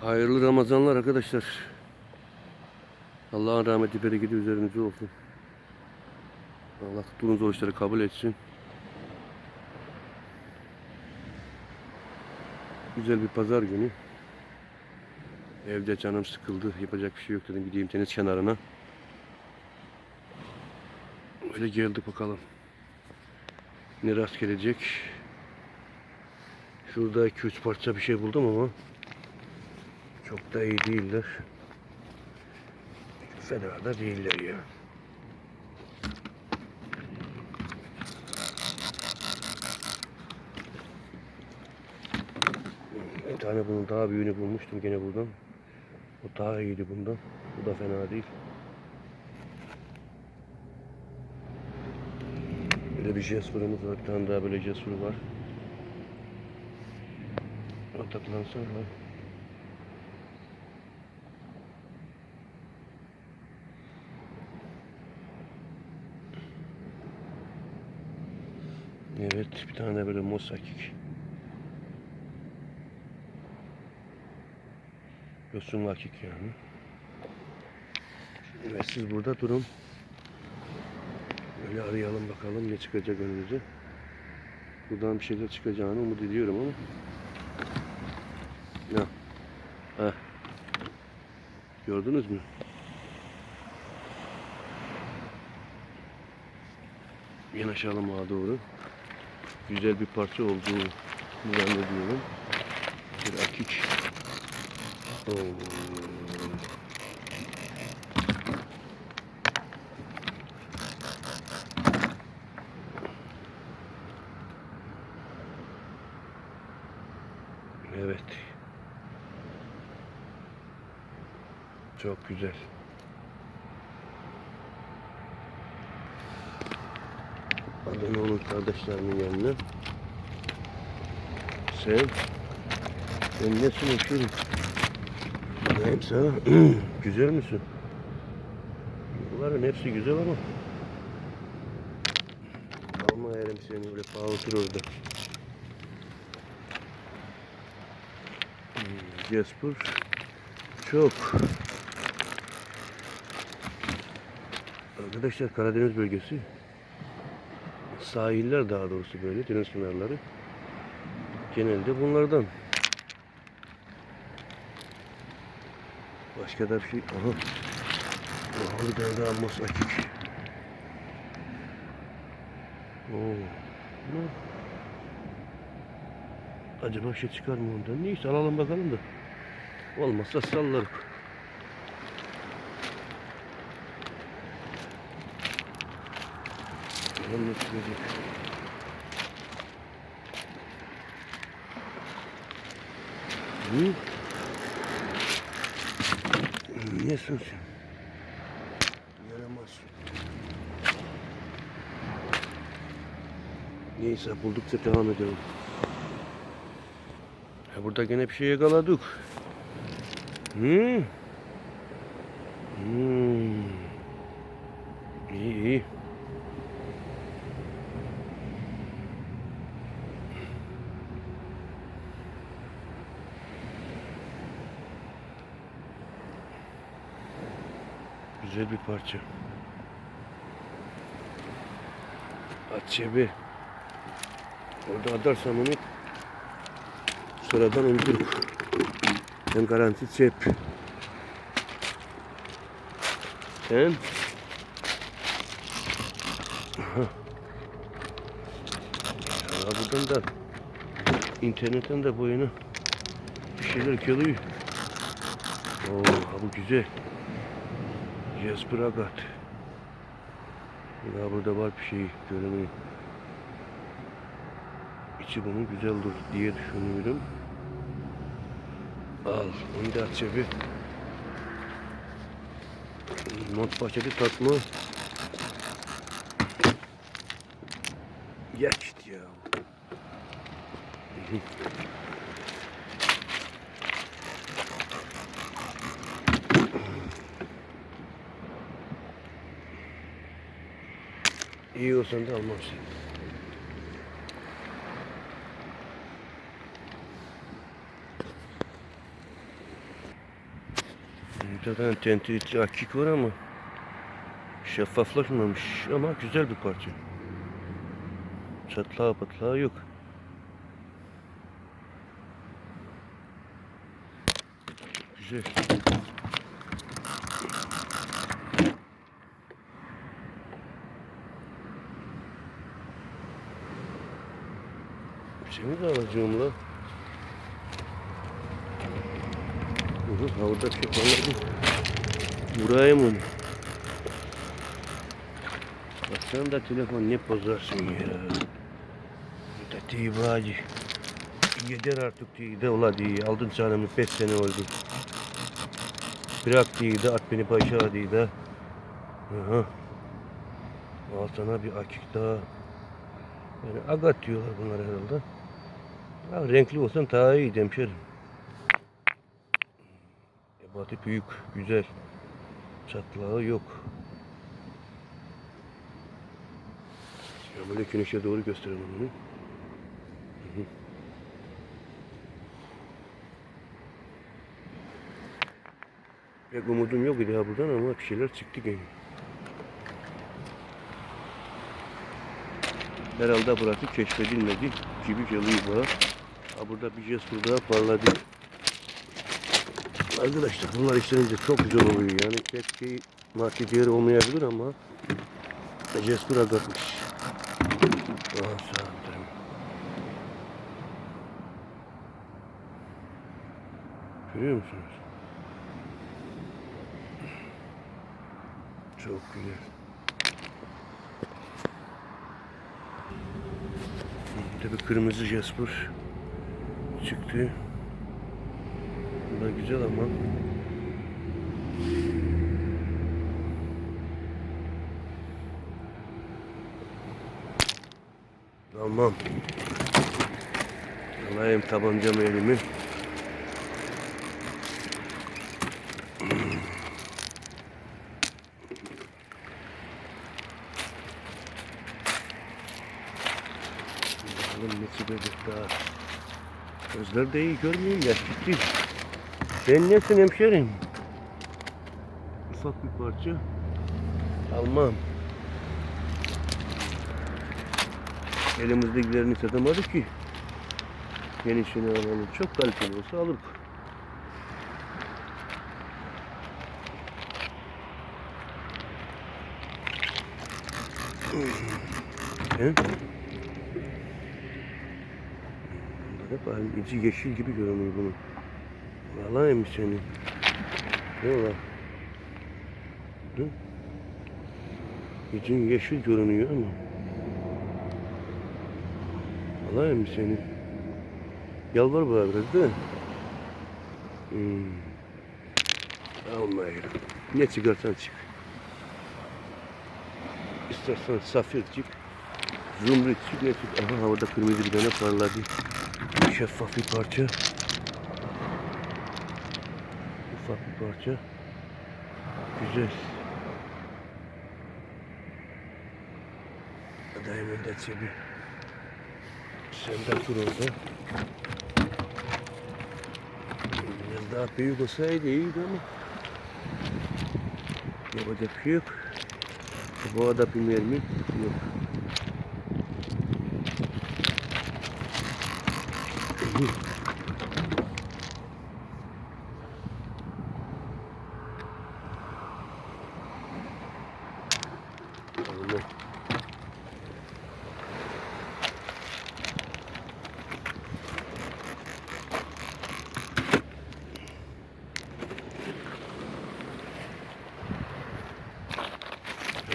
Hayırlı Ramazanlar arkadaşlar. Allah'ın rahmeti bereketi üzerinize olsun. Allah tuttuğunuz oruçları kabul etsin. Güzel bir pazar günü. Evde canım sıkıldı. Yapacak bir şey yok dedim. Gideyim deniz kenarına. Öyle geldik bakalım. Ne rast gelecek. Şurada 2-3 parça bir şey buldum ama çok da iyi değiller. Fena da değiller ya. Bir tane bunun daha büyüğünü bulmuştum gene buradan. O daha iyiydi bundan. Bu da fena değil. Böyle bir jasper'ımız var. Bir tane daha böyle jasper var. Ataklansana lan. Evet, bir tane de böyle mosakik. Yosun vakik yani. Evet, siz burada durun. Böyle arayalım bakalım ne çıkacak önümüze. Buradan bir şeyler çıkacağını umut ediyorum ama. Ya. Ha. Gördünüz mü? Yanaşalım ağa doğru. Güzel bir parça olduğunu zannediyorum. Bir akik. Oo. Evet. Çok güzel. Adını onun kardeşlerinin yanına. Sen, sen nesin öpüyorum? Bakayım sana. güzel misin? Bunların hepsi güzel ama. Alma yerim seni öyle pahalıtır orada. Hmm, Jasper. Çok. Arkadaşlar Karadeniz bölgesi. Sahiller daha doğrusu böyle deniz kenarları. Genelde bunlardan. Başka da bir şey. Aha. Aha bir tane daha mos akik. Oo. Ne? Acaba bir şey çıkar mı ondan? Neyse alalım bakalım da. Olmazsa sallarız. Bakalım ne çıkacak. Hı? Nesin sen? Yaramaz. Neyse buldukça devam edelim. Ya burada gene bir şey yakaladık. Hı? Hmm. İyi iyi. Güzel bir parça. At cebi. Orada atarsam onu sıradan unuturum. Hem garanti cep. Aha. Ya buradan da internetten de boyuna bir şeyler geliyor. Oo, bu güzel. Jasper Agat. Ya burada var bir şey görünüyor. İçi bunun güzel olur diye düşünüyorum. Al, onu da cebi. Not paketi tatma. Geçti ya. İyi olsan da almam seni. Bir tane tentilitli akik var ama şeffaflaşmamış ama güzel bir parça. Çatlağı patlağı yok. Güzel. Seni de alacağım la. Hı, orada bir şey parladı. Buraya mı? Bak sen de telefon ne bozarsın ya. Da diye bari. Yeter artık diye de ola diye. Aldın canımı 5 sene oldu. Bırak diye de at beni başa diye de. Aha. Al sana bir akik daha. Yani agat diyorlar bunlar herhalde. Ya renkli olsan daha iyi hemşerim. Ebatı büyük, güzel. Çatlağı yok. Ya böyle güneşe doğru gösterelim bunu. Hı. Pek umudum yok idi buradan ama bir şeyler çıktı gene. Herhalde burası keşfedilmedi gibi geliyor bana. Ha burada bir Jasper daha parladı. Arkadaşlar bunlar işlenince çok güzel oluyor yani pek şey market yeri olmayabilir ama Jasper agatmış. Ah sanırım. Görüyor musunuz? Çok güzel. Tabii kırmızı Jasper çıktı. Bu da güzel ama. Tamam. Alayım tabancamı elimi. Bakalım ne çıkacak daha. Gözler de görmeyeyim yaş gitti. Ben nesin hemşerim? Ufak bir parça. Almam. Elimizdekilerini satamadık ki. Yenisini alalım. Çok kaliteli olsa alırız. He? Halin içi yeşil gibi görünüyor bunun. Vallahi seni. Ne ola? Hı? İçin yeşil görünüyor ama. Vallahi mi seni? Yalvar bana biraz değil mi? Hmm. Almayırım. Ne çıkarsan çık. İstersen safir çık. Zümrüt çık ne çık. Aha havada kırmızı bir tane parladı. Şeffaf bir parça. Ufak bir parça. Güzel. Diamond gibi. Sen de dur orada. Biraz daha büyük olsaydı iyiydi ama. Yapacak bir şey yok. Bu arada bir mermi yok. Tamam.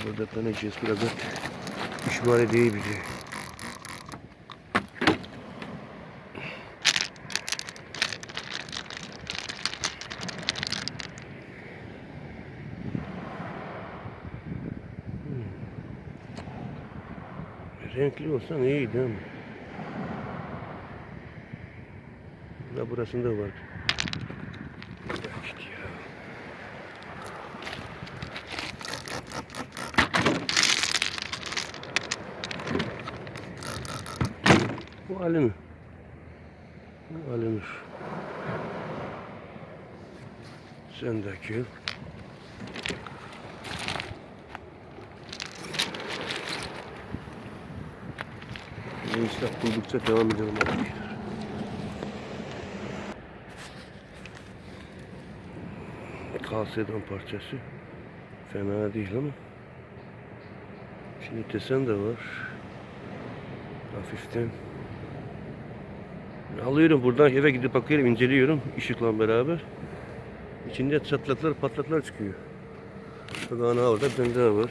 Burada tanıyacağız burada. İşmale değil bizi. Renkli olsan iyiydi ama. Da burasında var. Ya işte ya. Bu Ali mi? Bu Ali'miş. Sen de gel. Gençler buldukça devam edelim arkadaşlar. Parçası. Fena değil ama. Şimdi desen de var. Hafiften. Alıyorum buradan eve gidip bakıyorum, inceliyorum ışıkla beraber. İçinde çatlaklar, patlaklar çıkıyor. Bak ana orada bir daha var.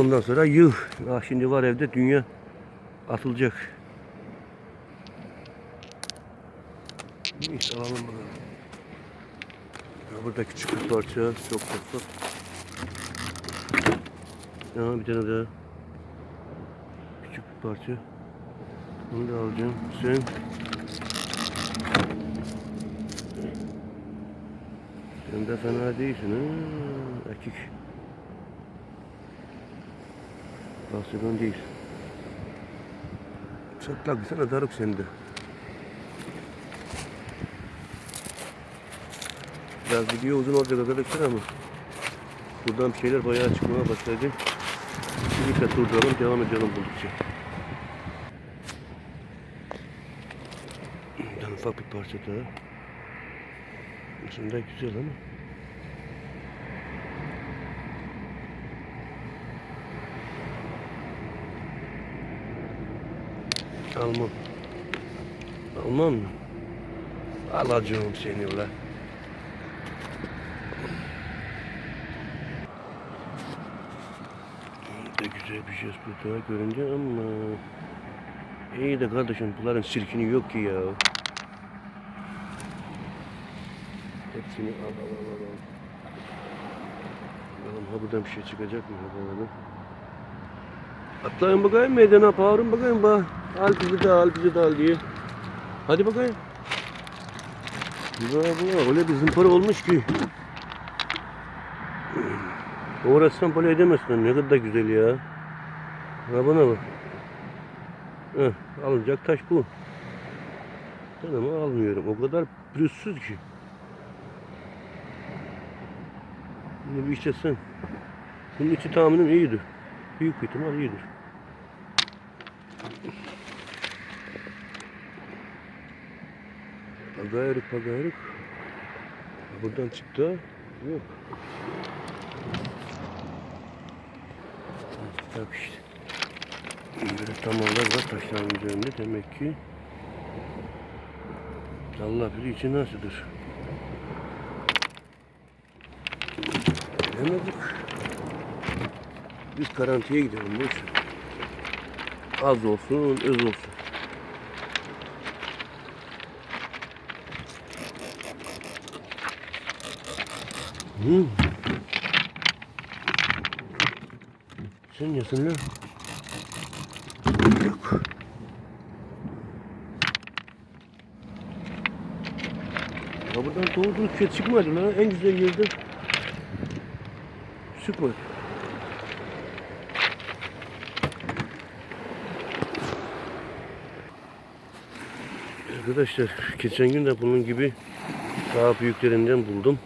Ondan sonra yığ. Ah şimdi var evde dünya atılacak. Neyse alalım bunu. Burada küçük bir parça, çok tatlı. Ya bir tane daha. Küçük bir parça. Bunu da alacağım. Sen Sen de fena değilsin ha. Erkek. Bahseden değil. Çatlak sana darık sende. Biraz video uzun olacak arkadaşlar ama buradan bir şeyler bayağı çıkmaya başladı. Şimdi de devam edelim buldukça. Buradan ufak bir parça daha. Aslında güzel ama. Almam. Almam mı? Alacağım seni la. Ne güzel bir şey burada görünce ama iyi de kardeşim bunların sirkini yok ki ya. Hepsini al al al al. al. Bakalım ha buradan bir şey çıkacak mı? Bakalım. Atlayın bakayım meydana bağırın bakayım bak. Al bizi de al bizi de al diye. Hadi bakayım. Güzel bu öyle bir zımpara olmuş ki. Uğraşsan böyle edemezsin. Ne kadar güzel ya. Ha buna bak. Heh, alınacak taş bu. Ben ama almıyorum. O kadar pürüzsüz ki. Bunu bir işletsen. Bunun içi tahminim iyidir. Büyük ihtimal iyidir. Pagayırık pagayırık. Buradan çıktı. Yok. Bak işte. Böyle tamarlar var taşların üzerinde. Demek ki Allah bilir içi nasıldır. Bilemedik. Biz karantiye gidelim boş. Az olsun, öz olsun. Hmm. Sen yesin lan. Yok. Ya buradan doğru şey çıkmadı lan. En güzel yerde çıkmadı. Arkadaşlar geçen gün de bunun gibi daha büyüklerinden buldum.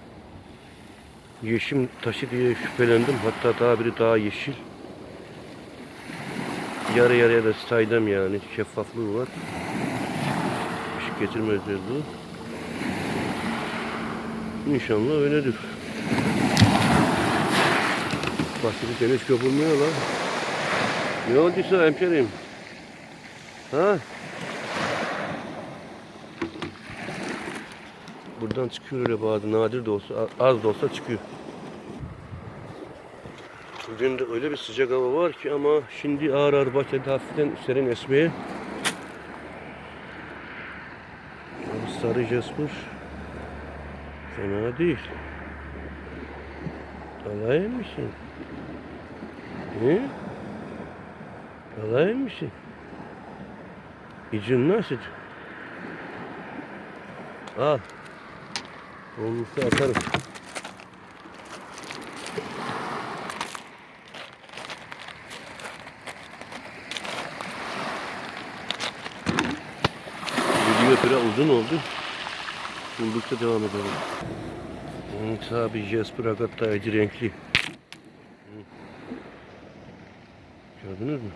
Yeşim taşı diye şüphelendim. Hatta daha biri daha yeşil. Yarı yarıya da saydım yani. Şeffaflığı var. Işık getirme özelliği. İnşallah öyledir. Bahçeli deniz köpürmüyor lan. Ne olduysa hemşerim? Ha? Buradan çıkıyor öyle bazı nadir de olsa az da olsa çıkıyor. Bugün de öyle bir sıcak hava var ki ama şimdi ağır ağır başladı hafiften serin esmeye. Sarı jasper fena değil. Alay mısın? He? Alay mısın? İcin nasıl? Al. Olmuşsa atarım. Video biraz uzun oldu. Buldukça devam edelim. Sağ bir Jasper Agatta acı renkli. Hmm. Gördünüz mü?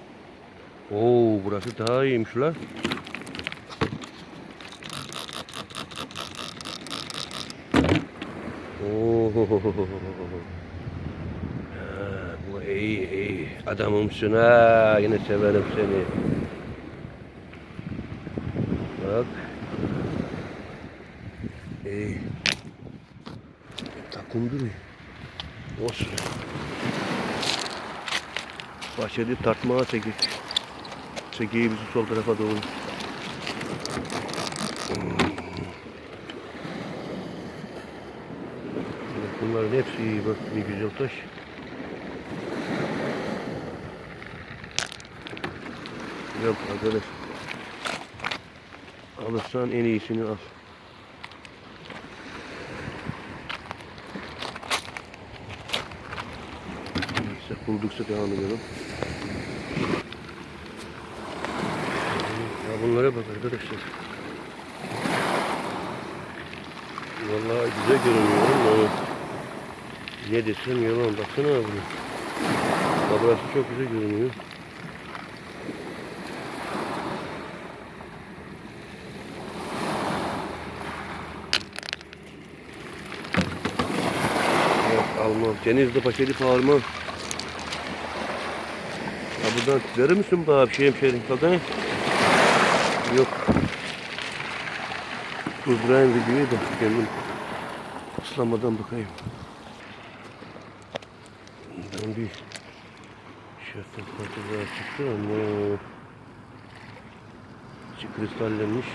Oo burası daha iyiymiş lan. Oo. Ha, bu iyi iyi. Adamımsın ha. Yine severim seni. Bak. İyi. Takım duruyor. Olsun. Başladı tartmaya çekik. Çekiyi bizi sol tarafa doğru. Bunların hepsi iyi bak ne güzel taş. Yok arkadaş. Alırsan en iyisini al. Neyse buldukça devam edelim. Bunlara bak arkadaşlar. Vallahi güzel görünüyor ama ne desem yalan. Baksana bunu. Burası çok güzel görünüyor. Yok almam. Denizli paşeli parma. Ya buradan verir misin bana bir şey hemşehrim kadar? Yok. Durdurayım videoyu da kendim ıslanmadan bakayım. Ben bir şeffaf parçalar çıktı ama içi kristallenmiş.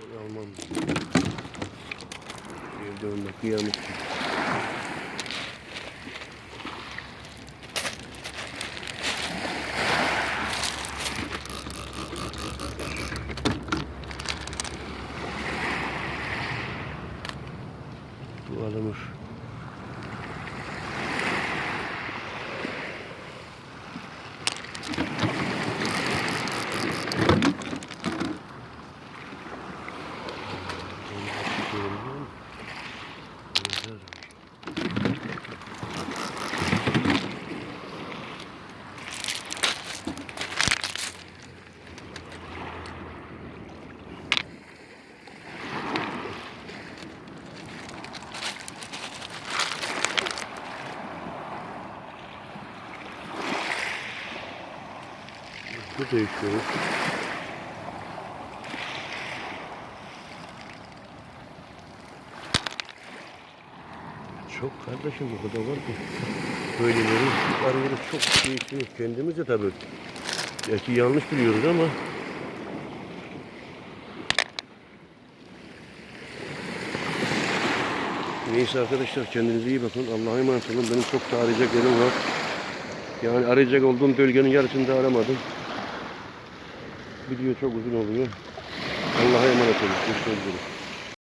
Bunu almam. Evde onda kıyamet. Bu alınır. Bu değişiyor. Çok kardeşim bu kadar var ki. Böyleleri arıyoruz çok değişiyor. Kendimiz de tabii. Belki yanlış biliyoruz ama Neyse arkadaşlar kendinize iyi bakın. Allah'a emanet olun. Benim çok da arayacak yerim var. Yani arayacak olduğum bölgenin yarısını da aramadım. Video çok uzun oluyor. Allah'a emanet olun. Görüşmek üzere.